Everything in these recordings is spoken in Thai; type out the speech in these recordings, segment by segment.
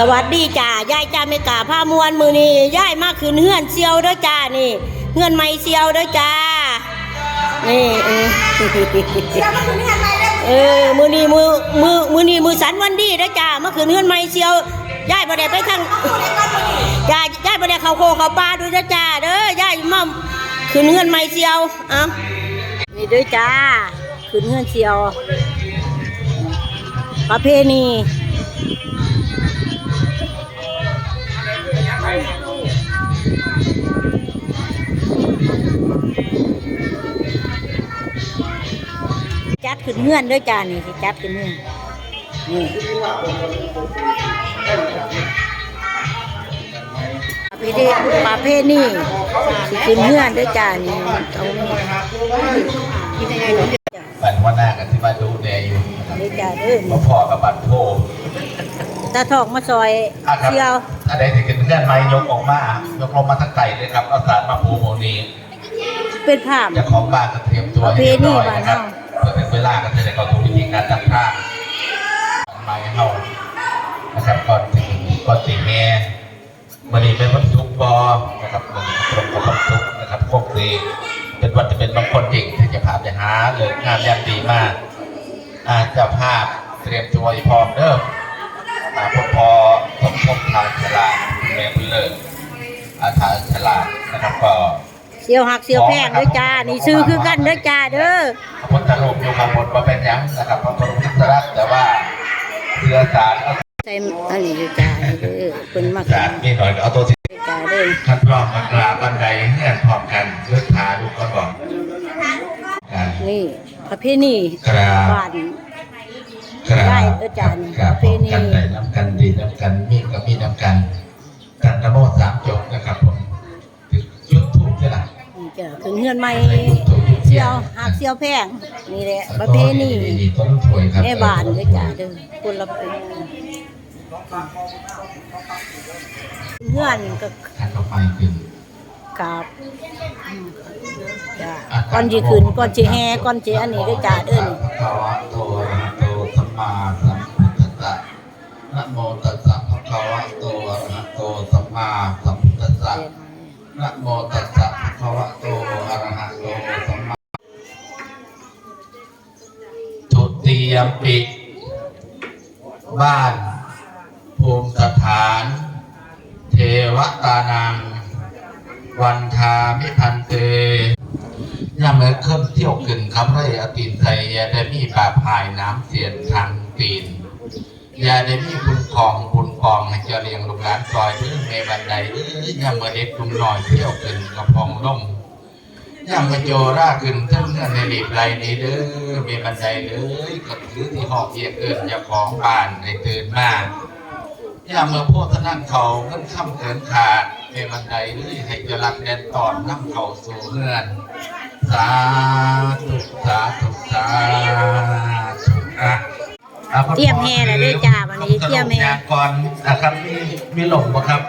สวัสดีจ้ายายจ้าไม่กล้าผ้ามวนมือนี่ยายมาคืนเฮือนเซียวเด้อจ้านี่เฮือนไม่เซียวเด้อจ้านี่เออเออมือนี่มือมือมือนี่มือสันวันดีเด้อจ้ามื่อคืนเฮือนไม่เซียวยายบ่ได้ไปทางยายยายบ่ได้เข้าโคเข้าป่าด้วยเด้อจ้าเด้อยายมาคืนเฮือนไม่เซียวเอ้านี่เด้อจ้าคืนเฮือนเซียวประเพณี จัดขึ้นเฮือนด้วยจ้านี่สิจัดขึ้นเฮือนนี่ประเพณีประเพณีสิขึ้นเฮือนด้วยจ้านี่ตรงนี้บันว่าหน้ากันที่บ้านดูแลอยู่นะครับนี่จ้าเด้อมาพอกับบัตรโพตาทองมาซอยอะครับเชียวอันใดที่เป็นเพื่อนไม้ยกออกมายกลงมาทั้งไก่เลยครับเอาสารมาปูโมนีเป็นภาพเจะของบ้านก็เตรียมตัวให้เรียบร้อยนะครับ เพื่อถึงเวลาก็จะได้เข้าสู่วิธีการจับผ้าไม้เฮานะครับก่อนถึงก่อนถึงแม่วันนี้เป็นวันศุกบอนะครับวันนี้ตรงกับวันศุกนะครับโคกดีเป็นวันจะเป็นบางคนเก่งที่จะพาไปหาเลยงานยามดีมากอาเจ้าภาพเตรียมตัวให้พร้อมเด้ออาพอพอสมทบทางฉลาดแม่พื้นเลิศอาทางฉลาดนะครับก็เสียวหักเสียวแพงด้วยจ้านี่ซื้อคือกันด้วยจ้าเด้อ อยู่ข้างบนมาเป็นยังนะครับพระพุทธรักแต่ว่าเรือสารเอาใส่อันนี้ด้วยจ้าเด้อเป็นมากสารนี่หน่อยเอาตัวที่จ้าเด้อท่านพร้อมมากราบบันไดเงื่อนพร้อมกันเลือกขาดูก่อนก่อนอ่านี่ประพณีครับบ้านกราบได้เด้อจ้ะนี่กราบประเพณีกันได้น้ำกันดีน้ำกันมีกับมีน้ำกันกันนโมสามจบนะครับผมถึงยุดถูกใช่ไหมจ้าขึ้นเฮือนใหม่ ยวหักเสียวแพงนี่แหละประเพณีดีๆต้นถวยครับแม่บ้านด้วยจ้าเด้อคนละเป็นเฮือนก็ท่านเข้าไปขึ้นกราบอืมจ้าก่อนสิขึ้นก่อนสิแห่ก่อนสิอันนี้ด้วยจ้าเด้อนี่ภะคะวะโตอะระหะโตสัมมาสัมพุทธัสสะนะโมตัสสะภะคะวะโตอะระหะโตสัมมาสัมพุทธัสสะนะโมตัสสะภะคะวะ ยมปิ บ้าน ภูมิสถาน เทวตานัง วันทามิพันเตย่าเมื่อเคลื่อนเที่ยวขึ้นคำไรอตีนใส่ยาได้มีปลาพายน้ำเสียนทางตีนยาได้มีบุญกองบุญกองให้เจริญลูกหลานซอยเพื่อในบันไดเอ้ยย่าเมื่อเด็กลุงหน่อยเที่ยวขึ้นกระพองล่ม ย่าเมื่อโจราขึ้นเท่าเงื่อนในรีบไรนี้เด้อมีบันไดเลยก็ถือที่หอกเอียกเอิญอย่าของบ้านให้ตื่นมาย่าเมื่อโพธนั่งเขาเงินค่ำเกินขาดมีบันไดเลยให้เจรักแดนตอนนั่งเขาสู่เงื่อนสาธุสาธุสาธุอะอะเตรียมแห่แล้วเด้อจ้าวันนี้เตรียมแห่ก่อนนะครับมีมีหลงบ่ครับ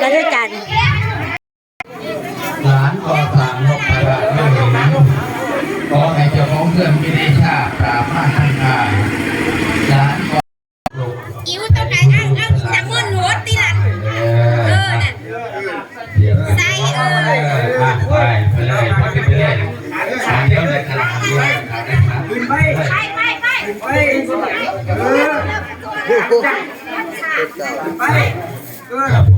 สามหลอดแล้วเด้อจ้านี่หลานก็สั่งนกพระไม่หนีขอให้เจ้าของเครื่องมินิชาปราบมาทางกายหลานก็ลูกอิ๋วตัวไหนเอาเอาน้ำมันหนวดตีหลังเอเอออน่ะเดี๋ยวใส่เออไปไปไปเลยไปไปเลยอ่าเดี๋ยวเลยครับด้วยครับนะครับไปไปไปครับผมที่ขึ้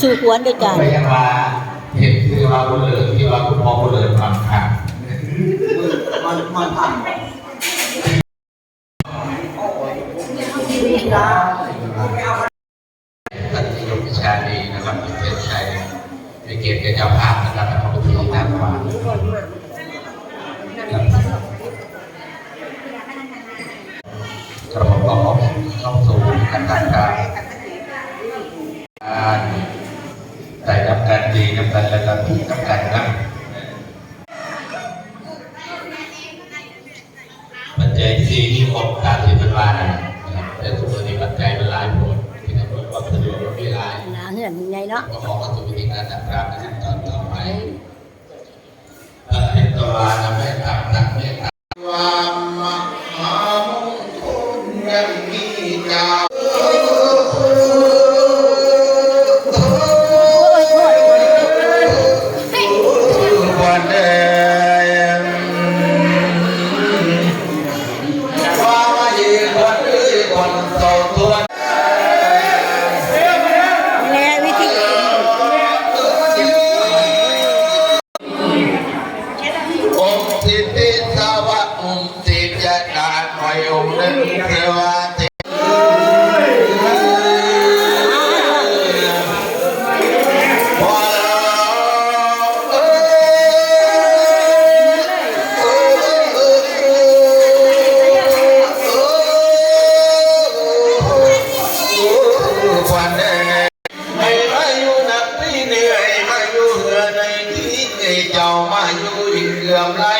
สู่ขวนด้อจ้าไปยังว่าเห็นคือว่าบุญเลือที่ว่าคุณพ่อบุญเหลือทำค่ะมันมันผ่านท่านนิยมชาดีนะครับเป็นชัยเป็นเกียรติเจ้าภาพนะครับในพิธีด้านขวาครับผมก็ขอเข้าสู่การการการ กันดีน้ำกันและกันน้ำกันนะปัจจัยที่ที่ครบตามที่เป็นว่านะครับแต่ทุกคนนี้ปัจจัยเป็นหลายผลที่ทำให้ความสะดวกและไม่หลายหนาเหือนใหญ่เนาะก็ขอวัตถุวิธีการต่างๆนะครับตอนต่อไปพระเป็นตัวานำให้ทำนักเมต อี